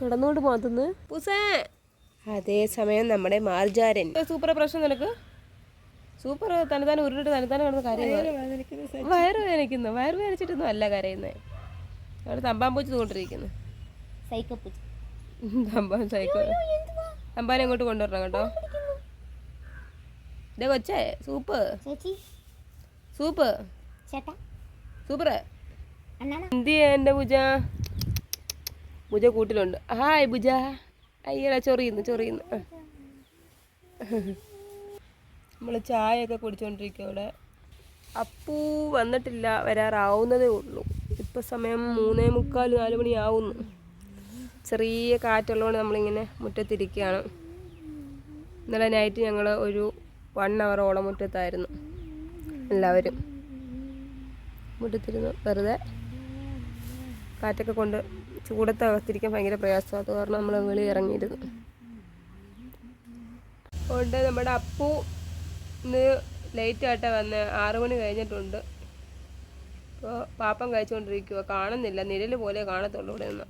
കിടന്നോണ്ട് മാത്തുന്നു. പൂസേ. അതേ സമയം നമ്മുടെ മാർജാരൻ. സൂപ്പർ പ്രശ്നം നിനക്ക്. സൂപ്പർ തനതാനെ ഉരുട്ട് തനതാനെ കിടന്ന് കരയുന്നു വയറ് വേദനിക്കുന്നു വയറ് വേദനിച്ചിട്ടൊന്നും അല്ല കരയുന്നത് അവിടെ തമ്പാൻ പൂച്ച് തോണ്ടിരിക്കുന്നു സൈക്കപ്പ് തമ്പാൻ സൈക്കോ. തമ്പാനെ ഇങ്ങോട്ട് കൊണ്ടുവരണം കേട്ടോ. ഇതേ കൊച്ചേ സൂപ്പ്. സൂപ്പ്. ചേട്ടാ. സൂപ്പർ എന്ത് ചെയ്യാ എന്റെ ഭുജ ഭുജ കൂട്ടിലുണ്ട്. ഹായ് ഭുജ. അയ്യടാ ചൊറിയുന്നു ചൊറിയുന്നു. നമ്മൾ ചായയൊക്കെ കുടിച്ചുകൊണ്ടിരിക്കുക ഇവിടെ അപ്പൂ വന്നിട്ടില്ല വരാറാവുന്നതേ ഉള്ളൂ. ഇപ്പം സമയം മൂന്നേ മുക്കാൽ നാല് മണിയാവുന്നു. ചെറിയ കാറ്റുള്ളതുകൊണ്ട് നമ്മളിങ്ങനെ മുറ്റത്തിരിക്കുകയാണ്. ഇന്നലെ നൈറ്റ് ഞങ്ങൾ ഒരു വൺ അവറോളം മുറ്റത്തായിരുന്നു. എല്ലാവരും മുറ്റത്തിരുന്ന് വെറുതെ കാറ്റൊക്കെ കൊണ്ട് ചൂടത്ത് അകത്തിരിക്കാൻ ഭയങ്കര പ്രയാസം അത് കാരണം നമ്മൾ വെളി ഇറങ്ങിയിരുന്നു. അതുകൊണ്ട് നമ്മുടെ അപ്പു ഇന്ന് ലേറ്റ് ആയിട്ടാണ് വന്ന്. ആറു മണി കഴിഞ്ഞിട്ടുണ്ട്. ഇപ്പോൾ പാപ്പം കഴിച്ചുകൊണ്ടിരിക്കുക കാണുന്നില്ല. നിഴൽ പോലെ കാണത്തുള്ളൂ ഇവിടെ നിന്ന്.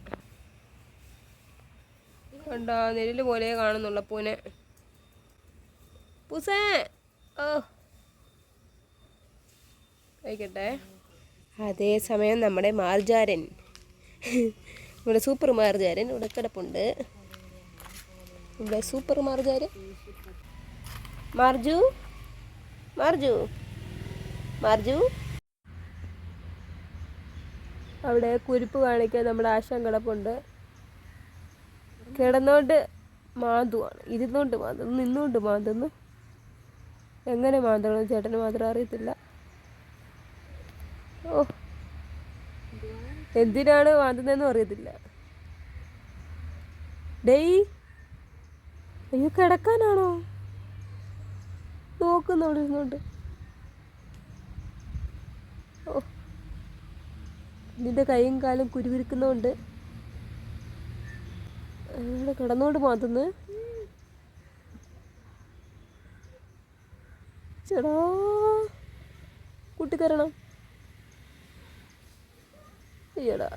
നിഴൽ പോലെ കാണുന്നുള്ളൂ പൂനെ പൂസേ! ഓ. കഴിക്കട്ടെ. അതേസമയം നമ്മുടെ മാർജാരൻ ഇവിടെ സൂപ്പർ മാർജാരൻ ഇവിടെ കിടപ്പുണ്ട്. ഇവിടെ സൂപ്പർ മാർജാരൻ മാർജു? മാർജു? മാർജു? അവിടെ കുരിപ്പ് കാണിക്കാൻ നമ്മുടെ ആശാൻ കിടപ്പുണ്ട്. കിടന്നോണ്ട് മാന്തുവാണ്. ഇരുന്നോണ്ട് മാന്തുന്നു നിന്നോണ്ട് മാന്തുന്നു. എങ്ങനെ മാന്തണം ചേട്ടന് മാത്രം അറിയത്തില്ല. ഓ എന്തിനാണ് മാന്തുന്നതെന്നും അറിയത്തില്ല. ഡേയ് അയ്യോ കിടക്കാനാണോ? നോക്കുന്നു അവിടെ ഇരുന്നോണ്ട്. നിന്റെ കൈയും കാലും കുരുവിരിക്കുന്നോണ്ട്. അവിടെ കിടന്നോണ്ട് മാത്തുന്നു ചേടാ കൂട്ടിക്കരണം അയ്യടാ